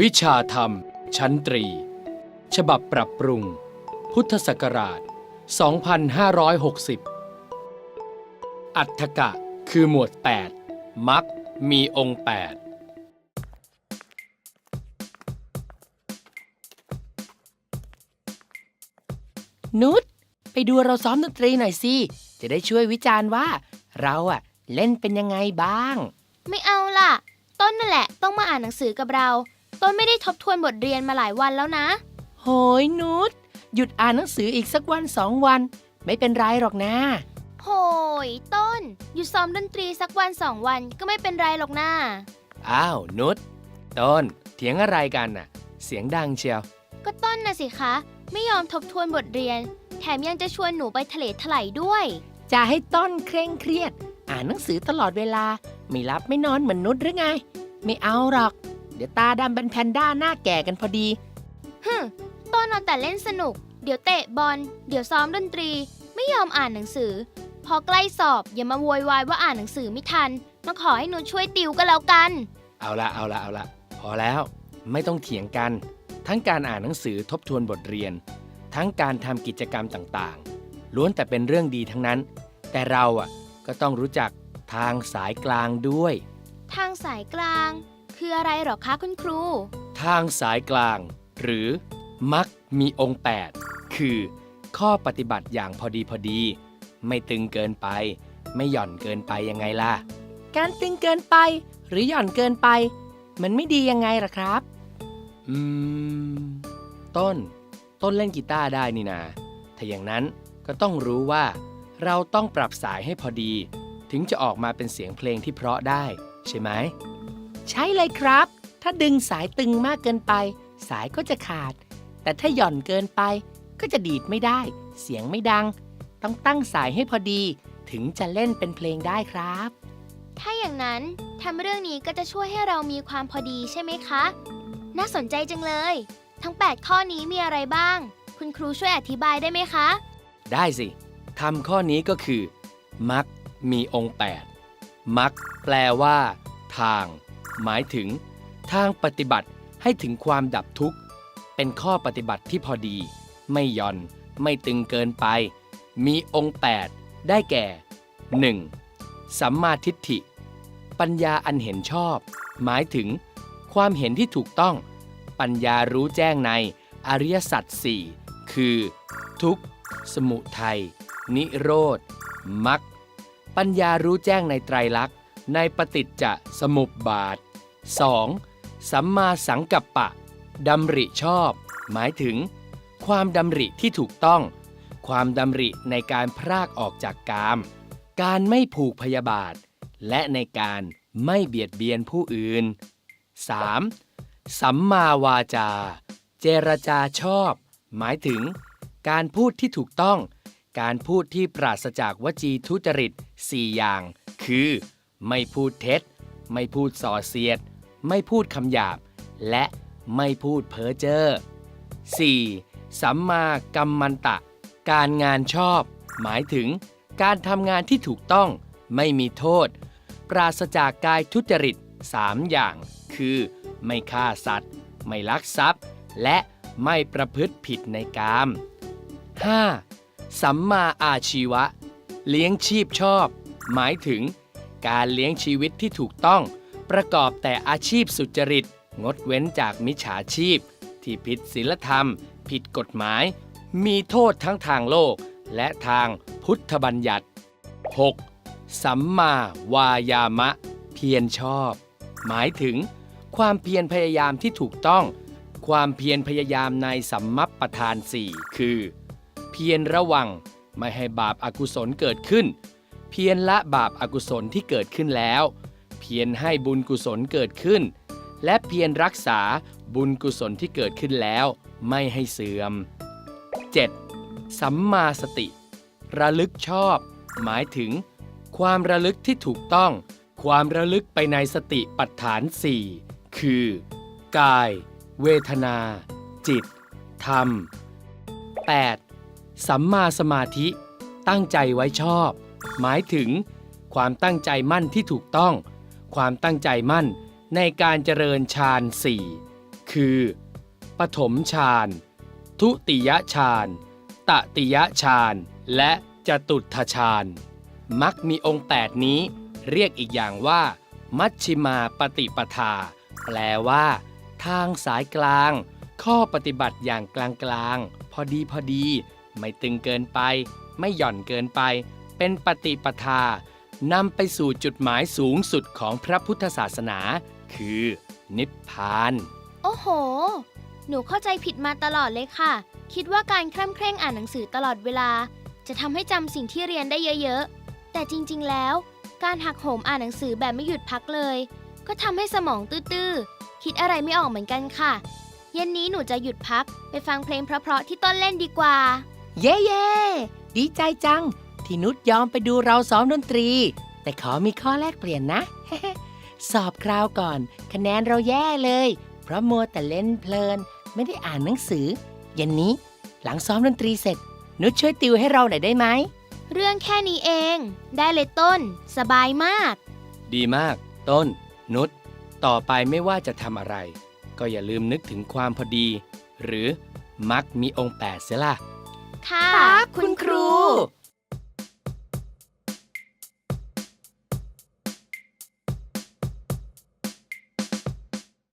วิชาธรรม ชั้นตรี ฉบับปรับปรุง พุทธศักราช 2560 อัฏฐกะ คือหมวด 8 มักมีองค์ 8 นุชไปดูเราซ้อมดนตรีหน่อยสิ จะได้ช่วยวิจารณ์ว่า เราอะเล่นเป็นยังไงบ้าง ไม่เอาล่ะ ต้นนั่นแหละต้องมาอ่านหนังสือกับเรา ต้นไม่ได้ทบทวนบทเรียนมาหลายวันแล้วนะ โหยนุชหยุดอ่านหนังสืออีกสักวันสองวัน ไม่เป็นไรหรอกนะ โหยต้นอยู่ซ้อมดนตรีสักวันสองวันก็ไม่เป็นไรหรอกนะอ้าวนุชต้นเถียงอะไรกันน่ะ เสียงดังเชียว ก็ต้นน่ะสิคะ ไม่ยอมทบทวนบทเรียน แถมยังจะชวนหนูไปทะเลถลายด้วย จะให้ต้นเคร่งเครียด อ่านหนังสือตลอดเวลา ไม่รับไม่นอนเหมือนนุชหรือไง ไม่เอาหรอกเดี๋ยวตาดำเป็นแพนด้าหน้าแก่กันพอดี ฮึมต้นเอาแต่เล่นสนุก เดี๋ยวเตะบอล เดี๋ยวซ้อมดนตรี ไม่ยอมอ่านหนังสือ พอใกล้สอบอย่ามาโวยวายว่าอ่านหนังสือไม่ทันมาขอให้หนูช่วยติวก็แล้วกัน เอาละเอาละเอาละพอแล้วไม่ต้องเถียงกัน ทั้งการอ่านหนังสือทบทวนบทเรียน ทั้งการทำกิจกรรมต่างๆ ล้วนแต่เป็นเรื่องดีทั้งนั้น แต่เราอะก็ต้องรู้จักทางสายกลางด้วย ทางสายกลาง คืออะไรหรอคะคุณครู ทางสายกลาง หรือมักมีองค์ 8 คือ ข้อปฏิบัติอย่างพอดีพอดี ไม่ตึงเกินไป ไม่หย่อนเกินไปยังไงล่ะ การตึงเกินไป หรือหย่อนเกินไป มันไม่ดียังไงล่ะครับ อืม ต้น ต้นเล่นกีตาร์ได้นี่นา ถ้าอย่างนั้นก็ต้องรู้ว่า เราต้องปรับสายให้พอดี ถึงจะออกมาเป็นเสียงเพลงที่เพราะได้ ใช่ไหม ใช่เลยครับ ถ้าดึงสายตึงมากเกินไป สายก็จะขาด แต่ถ้าหย่อนเกินไป ก็จะดีดไม่ได้ เสียงไม่ดัง ต้องตั้งสายให้พอดี ถึงจะเล่นเป็นเพลงได้ครับ ถ้าอย่างนั้นทำเรื่องนี้ก็จะช่วยให้เรามีความพอดีใช่ไหมคะ น่าสนใจจังเลย ทั้ง 8 ข้อนี้มีอะไรบ้าง คุณครูช่วยอธิบายได้ไหมคะ ได้สิทำข้อนี้ก็คือ มักมีองค์ 8 มักแปลว่า ทาง หมายถึง ทางปฏิบัติให้ถึงความดับทุกข์ เป็นข้อปฏิบัติที่พอดี ไม่ย่อน ไม่ตึงเกินไป มีองค์ 8 ได้แก่ 1. สัมมาทิฏฐิ ปัญญาอันเห็นชอบ หมายถึง ความเห็นที่ถูกต้อง ปัญญารู้แจ้งในอริยสัจสี่คือ ทุกข์ สมุทัย นิโรธมรรคปัญญารู้แจ้งในไตรลักษณ ในปฏิจจสมุปบาท 2. สัมมาสังกัปปะดำริชอบ หมายถึง ความดำริที่ถูกต้อง ความดำริในการพรากออกจากกาม การไม่ผูกพยาบาท และในการไม่เบียดเบียนผู้อื่น 3. สัมมาวาจา เจรจาชอบ หมายถึง การพูดที่ถูกต้อง การพูดที่ปราศจากวจีทุจริต 4 อย่าง คือ ไม่พูดเท็จ ไม่พูดส่อเสียด ไม่พูดคำหยาบ และไม่พูดเพ้อเจ้อ 4. สัมมากัมมันตะ การงานชอบ หมายถึง การทำงานที่ถูกต้อง ไม่มีโทษ ปราศจากกายทุจริต 3 อย่าง คือ ไม่ฆ่าสัตว์ ไม่ลักทรัพย์ และไม่ประพฤติผิดในกาม 5. สัมมาอาชีวะ เลี้ยงชีพชอบ หมายถึง การเลี้ยงชีวิตที่ถูกต้อง ประกอบแต่อาชีพสุจริต งดเว้นจากมิจฉาชีพ ที่ผิดศีลธรรม ผิดกฎหมาย มีโทษทั้งทางโลก และทางพุทธบัญญัติ 6. สัมมาวายามะ เพียรชอบ หมายถึง ความเพียรพยายามที่ถูกต้อง ความเพียรพยายามในสัมมัปปทานสี่คือ เพียรระวังไม่ให้บาปอากุศลเกิดขึ้น เพียรละบาปอากุศลที่เกิดขึ้นแล้ว เพียรให้บุญกุศลเกิดขึ้น และเพียรรักษาบุญกุศลที่เกิดขึ้นแล้ว ไม่ให้เสื่อม 7. สัมมาสติ ระลึกชอบ หมายถึง ความระลึกที่ถูกต้อง ความระลึกไปในสติปัฏฐานสี่คือ กาย เวทนา จิต ธรรม 8. สัมมาสมาธิ ตั้งใจไว้ชอบ หมายถึง ความตั้งใจมั่นที่ถูกต้อง ความตั้งใจมั่นในการเจริญฌานสี่คือปฐมฌานทุติยฌานตติยฌานและจตุตถฌานมักมีองค์ 8 นี้ เรียกอีกอย่างว่า มัชชิมาปฏิปทา แปลว่า ทางสายกลาง ข้อปฏิบัติอย่างกลางๆ พอดีพอดี ไม่ตึงเกินไป ไม่หย่อนเกินไป เป็นปฏิปทานำไปสู่จุดหมายสูงสุดของพระพุทธศาสนา คือ นิพพาน โอ้โห หนูเข้าใจผิดมาตลอดเลยค่ะ คิดว่าการคร่ำเคร่งอ่านหนังสือตลอดเวลา จะทำให้จำสิ่งที่เรียนได้เยอะๆ แต่จริงๆแล้ว การหักโหมอ่านหนังสือแบบไม่หยุดพักเลย ก็ทำให้สมองตื้อๆ คิดอะไรไม่ออกเหมือนกันค่ะ เย็นนี้หนูจะหยุดพัก ไปฟังเพลงเพราะๆที่ต้นเล่นดีกว่า เย่เย่ดีใจจัง ที่นุชยอมไปดูเราซ้อมดนตรี แต่ขอมีข้อแลกเปลี่ยนนะ สอบคราวก่อน คะแนนเราแย่เลย เพราะมัวแต่เล่นเพลิน ไม่ได้อ่านหนังสือเย็นนี้ หลังซ้อมดนตรีเสร็จ นุชช่วยติวให้เราหน่อยได้ไหมเรื่องแค่นี้เอง ได้เลยต้น สบายมาก ดีมาก ต้น นุชต่อไปไม่ว่าจะทำอะไร ก็อย่าลืมนึกถึงความพอดี หรือมักมีองค์แปดเสียล่ะ ค่ะ คุณครู